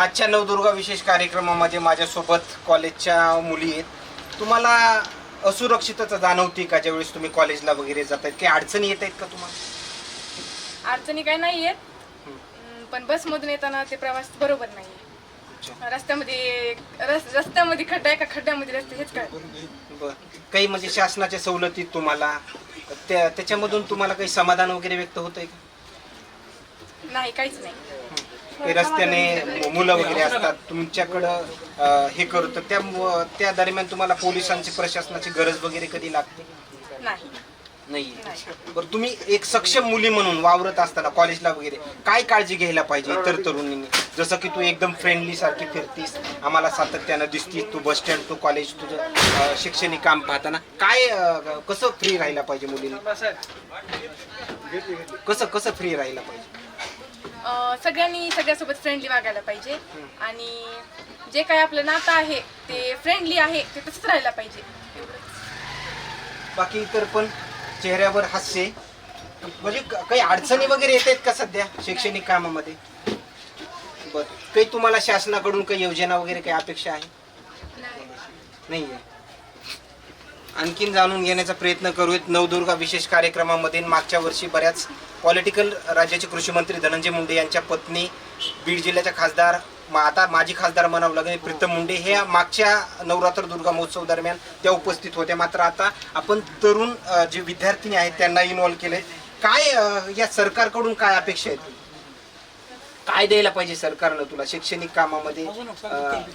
आजच्या नवदुर्गा विशेष कार्यक्रमामध्ये माझ्यासोबत कॉलेजच्या मुली आहेत. तुम्हाला असुरक्षितता जाणवते का ज्यावेळेस तुम्ही कॉलेजला वगैरे जात आहेत? काही अडचणी येत आहेत का तुम्हाला? अडचणी काय नाही आहेत पण बसमधून येताना ते प्रवास बरोबर नाही. रस्त्यामध्ये रस रस्त्यामध्ये खड्डा आहे का? खड्ड्यामध्ये रस्ते हेच काय बरं. काही म्हणजे शासनाच्या सवलती तुम्हाला त्या त्याच्यामधून तुम्हाला काही समाधान वगैरे व्यक्त होत आहे का? नाही काहीच नाही. ते रस्त्याने मुलं वगैरे असतात तुमच्याकडं हे करतं त्या त्या दरम्यान तुम्हाला पोलिसांची प्रशासनाची गरज वगैरे कधी लागते? नाही. नाही. बरं तुम्ही एक सक्षम मुली म्हणून वावरत असताना कॉलेजला वगैरे काय काळजी घ्यायला पाहिजे इतर तरुणींनी? जसं की तू एकदम फ्रेंडली सारखी फिरतीस आम्हाला सातत्यानं दिसतीस तू बस स्टँड तू कॉलेज तुझं शैक्षणिक काम पाहताना. काय कसं फ्री राहायला पाहिजे मुलींनी? कसं कसं फ्री राहायला पाहिजे? अं, सगळ्यांनी सगळ्यासोबत फ्रेंडली वागायला पाहिजे. आणि जे काय आपलं नातं आहे ते फ्रेंडली आहे ते तसंच राहायला पाहिजे. एवढंच. बाकी इतर पण चेहऱ्यावर हास्य? म्हणजे क- काही अडचणी वगैरे येत आहेत का सध्या शैक्षणिक कामामध्ये? बर. काही तुम्हाला शासनाकडून काही योजना वगैरे काही अपेक्षा आहे? नाही. आहे आणखीन जाणून घेण्याचा प्रयत्न करूयात. नवदुर्गा विशेष कार्यक्रमामध्ये मागच्या वर्षी बऱ्याच पॉलिटिकल राज्याचे कृषी मंत्री धनंजय मुंडे यांच्या पत्नी बीड जिल्ह्याच्या खासदार मा- आता माजी खासदार म्हणावं लागेल प्रीतम मुंडे हे मागच्या नवरात्र दुर्गा महोत्सव दरम्यान त्या उपस्थित होत्या. मात्र आता आपण तरुण जे विद्यार्थिनी आहेत त्यांना इन्व्हॉल्व केले काय या सरकारकडून काय अपेक्षा आहेत? काय द्यायला पाहिजे सरकारनं तुला? शैक्षणिक कामामध्ये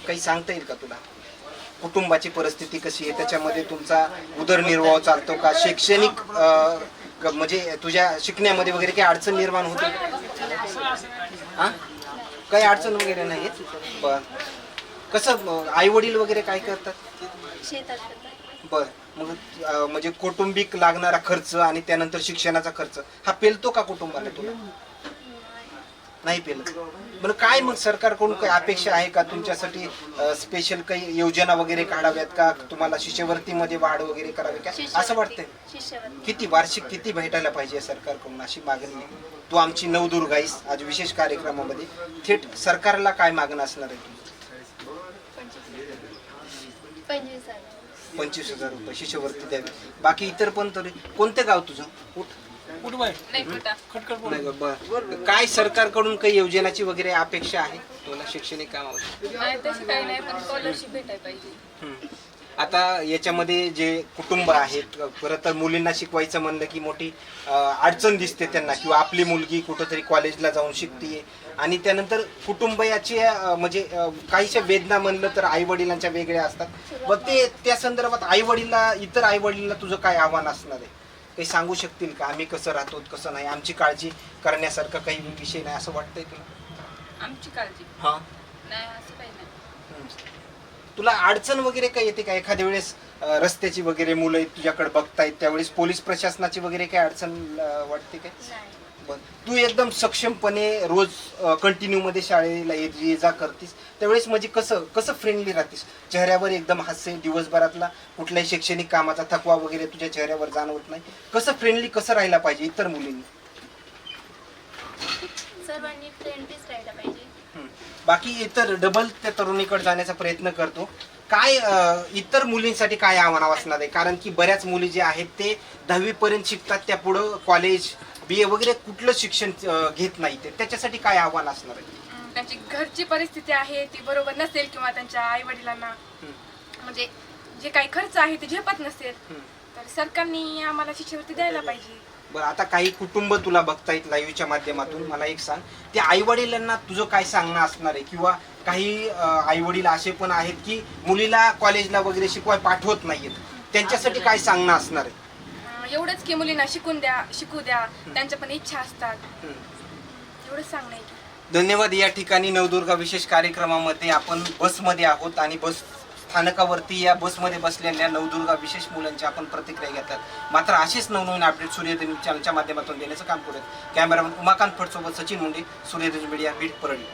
काही सांगता येईल का तुला? कुटुंबाची परिस्थिती कशी आहे? त्याच्यामध्ये तुमचा उदरनिर्वाह चालतो का? शैक्षणिक म्हणजे तुझ्या शिकण्यामध्ये वगैरे काही अडचण निर्माण होते? हां? काही अडचण वगैरे नाही बर. कसं आई वडील वगैरे काय करतात? बर. मग म्हणजे कौटुंबिक लागणारा खर्च आणि त्यानंतर शिक्षणाचा खर्च हा पेलतो का कुटुंबाला तुला? नाही पेलत बरं काय मग सरकारकडून काही अपेक्षा आहे का तुमच्यासाठी? स्पेशल काही योजना वगैरे काढाव्यात का? तुम्हाला शिष्यवृत्तीमध्ये वाढ वगैरे करावी का? असं वाटतंय. किती वार्षिक किती भेटायला पाहिजे सरकारकडून अशी मागणी? तू आमची नवदुर्ग आहेस आज विशेष कार्यक्रमामध्ये. थेट सरकारला काय मागणं असणार आहे पंचवीस हजार. रुपये शिष्यवृत्ती द्यावी. बाकी इतर पण तरी कोणतं गाव तुझं? नाही बरं. काय सरकारकडून काही योजनाची वगैरे अपेक्षा आहे? तुला शैक्षणिक कामावर नाही तशी काही नाही पण स्कॉलरशिप भेटायला पाहिजे. हम्म. आता याच्यामध्ये जे कुटुंब आहेत खरं तर मुलींना शिकवायचं म्हणलं की मोठी अं, अडचण दिसते त्यांना किंवा आपली मुलगी कुठंतरी कॉलेजला जाऊन शिकतीये. आणि त्यानंतर कुटुंबयाची अं, म्हणजे अं, काहीशा वेदना म्हणलं तर आई वडिलांच्या वेगळ्या असतात. मग ते त्या संदर्भात आई वडीलला इतर आई वडिलांना तुझं काय आव्हान असणार आहे? काही सांगू शकतील का? आम्ही कसं राहतो कसं नाही? आमची काळजी करण्यासारखं काही विषय नाही असं वाटतंय तुला? आमची काळजी. हां. नाही असं तुला अडचण वगैरे काही येते का? एखाद्या वेळेस अं, रस्त्याची वगैरे मुलं तुझ्याकडे बघतायत त्यावेळेस पोलीस प्रशासनाची वगैरे काही अडचण अं, वाटते काय? नाही. बरं. तू एकदम सक्षमपणे रोज कंटिन्यू मध्ये शाळेला ये ये जा करतीस. त्यावेळेस म्हणजे कसं कसं फ्रेंडली राहतीस? चेहऱ्यावर एकदम हास्य दिवसभरातला कुठल्याही शैक्षणिक कामाचा थकवा वगैरे तुझ्या चेहऱ्यावर जाणवत नाही. कसं फ्रेंडली कसं राहायला पाहिजे इतर मुलींनी? सर्वांनी फ्रेंडलीच राहायला पाहिजे. हम्म. बाकी इतर डबल त्या तरुणीकडे जाण्याचा प्रयत्न करतो. काय अं, इतर मुलींसाठी काय आव्हान असणार आहे? कारण की बऱ्याच मुली जे आहेत ते दहावी पर्यंत शिकतात त्या पुढं कॉलेज बी ए वगैरे कुठलं शिक्षण अं, घेत नाही ते. त्याच्यासाठी काय आव्हान असणार आहे? अं, त्यांची घरची परिस्थिती आहे ती बरोबर नसेल किंवा त्यांच्या आई वडिलांना हम्म. म्हणजे जे काही खर्च आहे ते झेपत नसेल. हम्म. तर सरकारने आम्हाला शिष्यवृत्ती द्यायला पाहिजे. बरं आता काही कुटुंब तुला बघतायत लाईव्हच्या माध्यमातून. मला एक सांग त्या आई वडिलांना तुझं काय सांगणं असणार आहे? किंवा काही आई वडील असे पण आहेत की मुलीला कॉलेजला वगैरे शिकवाय पाठवत नाहीयेत. त्यांच्यासाठी काय सांगणं असणार आहे? एवढंच की मुलींना शिकून द्या शिकू द्या. त्यांच्या पण इच्छा असतात. एवढंच सांगणं आहे की. धन्यवाद. या ठिकाणी नवदुर्गा विशेष कार्यक्रमामध्ये आपण बसमध्ये आहोत आणि बस स्थानकावरती या बसमध्ये बसलेल्या नवदुर्गा विशेष मुलांची आपण प्रतिक्रिया घेतात. मात्र असेच नवनवीन अपडेट सूर्यदेव चॅनलच्या माध्यमातून देण्याचं काम करूयात कॅमेरामन उमाकांत फडसोबत सचिन मुंडे सूर्यदेव मीडिया बीट परळी.